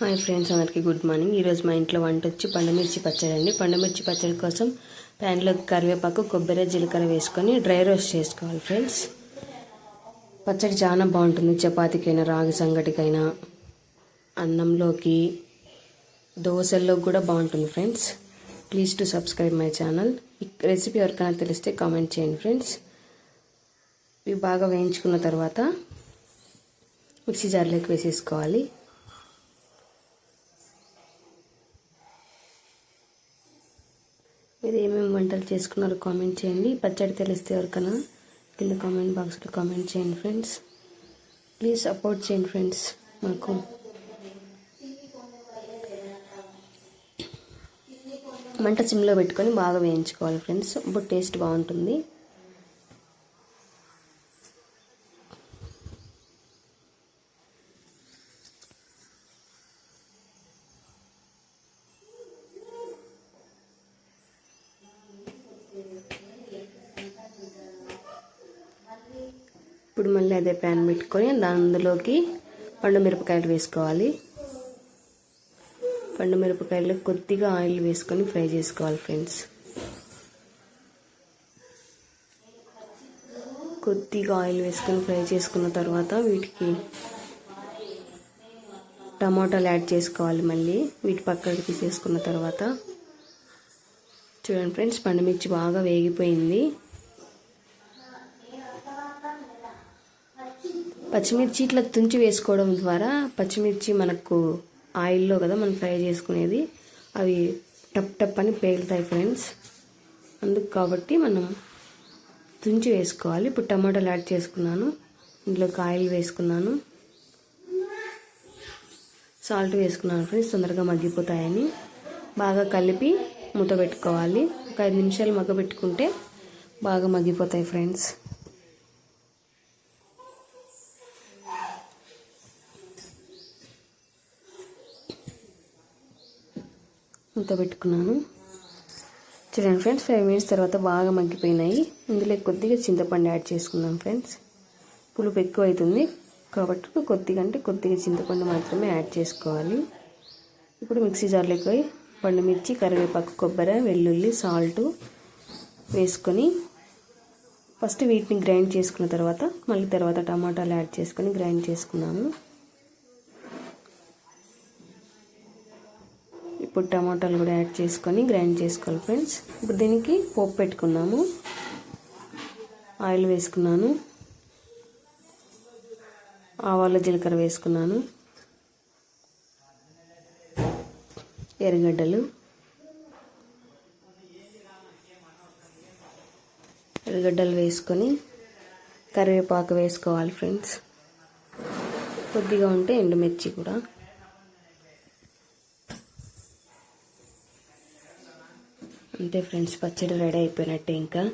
Hi friends అందరికీ good morning. ఈరోజు మా ఇంట్లో వంట వచ్చి పండుమిర్చి పచ్చడి అండి. పండుమిర్చి పచ్చడి కోసం ప్యాన్లో కరివేపాకు కొబ్బరి జీలకర్ర వేసుకొని డ్రై రోస్ట్ చేసుకోవాలి ఫ్రెండ్స్. పచ్చడి చాలా బాగుంటుంది. చపాతీకైనా రాగి సంగటికైనా అన్నంలోకి దోశల్లో కూడా బాగుంటుంది friends. Please to subscribe my channel. ఈ రెసిపీ ఎవరికైనా తెలిస్తే కామెంట్ చేయండి ఫ్రెండ్స్. ఇవి బాగా వేయించుకున్న తర్వాత మిక్సీ జార్లోకి వేసేసుకోవాలి. మీరు ఏమేమి వంటలు చేసుకున్నారో కామెంట్ చేయండి. పచ్చడి తెలిస్తే ఎవరికైనా కింద కామెంట్ బాక్స్లో కామెంట్ చేయండి ఫ్రెండ్స్ ప్లీజ్ సపోర్ట్ చేయండి ఫ్రెండ్స్ మాకు మంట సిమ్లో పెట్టుకొని బాగా వేయించుకోవాలి ఫ్రెండ్స్ ఇప్పుడు టేస్ట్ బాగుంటుంది. ఇప్పుడు మళ్ళీ అదే ప్యాన్ పెట్టుకొని అందులోకి పండు మిరపకాయలు వేసుకోవాలి. పండు మిరపకాయలు కొద్దిగా ఆయిల్ వేసుకొని ఫ్రై చేసుకోవాలి ఫ్రెండ్స్. కొద్దిగా ఆయిల్ వేసుకొని ఫ్రై చేసుకున్న తర్వాత వీటికి టమాటాలు యాడ్ చేసుకోవాలి మళ్ళీ. వీటి పక్కకి తీసేసుకున్న తర్వాత చూడండి ఫ్రెండ్స్ పండుమిర్చి బాగా వేగిపోయింది. పచ్చిమిర్చి ఇట్లా తుంచి వేసుకోవడం ద్వారా పచ్చిమిర్చి మనకు ఆయిల్లో కదా మనం ఫ్రై చేసుకునేది అవి టప్ టప్ అని పేలుతాయి ఫ్రెండ్స్. అందుకు కాబట్టి మనం తుంచి వేసుకోవాలి. ఇప్పుడు టమాటాలు యాడ్ చేసుకున్నాను. ఇందులోకి ఆయిల్ వేసుకున్నాను. సాల్ట్ వేసుకున్నాను ఫ్రెండ్స్ తొందరగా మగ్గిపోతాయని. బాగా కలిపి మూత పెట్టుకోవాలి. ఒక ఐదు నిమిషాలు మగ్గ పెట్టుకుంటే బాగా మగ్గిపోతాయి ఫ్రెండ్స్. మూత పెట్టుకున్నాను చూడండి ఫ్రెండ్స్ ఫైవ్ మినిట్స్ తర్వాత బాగా మగ్గిపోయినాయి. ఇందులో కొద్దిగా చింతపండు యాడ్ చేసుకున్నాం ఫ్రెండ్స్. పులుపు ఎక్కువ అవుతుంది కాబట్టి కొద్దిగా అంటే కొద్దిగా చింతపండు మాత్రమే యాడ్ చేసుకోవాలి. ఇప్పుడు మిక్సీ జార్లోకి పండు మిర్చి కరివేపాకు కొబ్బరి వెల్లుల్లి సాల్ట్ వేసుకొని ఫస్ట్ వీటిని గ్రైండ్ చేసుకున్న తర్వాత మళ్ళీ తర్వాత టమాటాలు యాడ్ చేసుకొని గ్రైండ్ చేసుకున్నాము ఇప్పుడు టమాటాలు కూడా యాడ్ చేసుకొని గ్రైండ్ చేసుకోవాలి ఫ్రెండ్స్. ఇప్పుడు దీనికి పోపు పెట్టుకున్నాము. ఆయిల్ వేసుకున్నాను. ఆవాలు జీలకర్ర వేసుకున్నాను. ఎర్రగడ్డలు. ఎర్రగడ్డలు వేసుకొని కరివేపాకు వేసుకోవాలి ఫ్రెండ్స్. కొద్దిగా ఉంటే ఎండుమిర్చి కూడా. అంతే ఫ్రెండ్స్ పచ్చడి రెడీ అయిపోయినట్టే ఇంకా.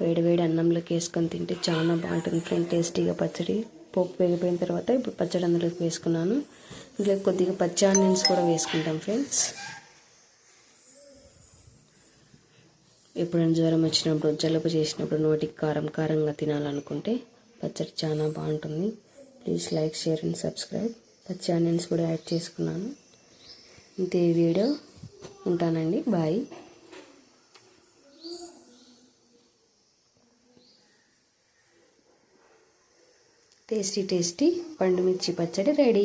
వేడి వేడి అన్నంలోకి వేసుకొని తింటే చాలా బాగుంటుంది ఫ్రెండ్ టేస్టీగా పచ్చడి. పోపు వేగిపోయిన తర్వాత ఇప్పుడు పచ్చడి అందులోకి వేసుకున్నాను. ఇంకా కొద్దిగా పచ్చి ఆనియన్స్ కూడా వేసుకుంటాం ఫ్రెండ్స్. ఎప్పుడైనా జ్వరం వచ్చినప్పుడు జలుబు చేసినప్పుడు నోటికి కారం కారంగా తినాలనుకుంటే పచ్చడి చాలా బాగుంటుంది. Please like share and subscribe. పచ్చి ఆనియన్స్ కూడా యాడ్ చేసుకున్నాను. ఇంతే వీడియో. ఉంటానండి. బాయ్. టేస్టీ టేస్టీ పండు మిర్చి పచ్చడి రెడీ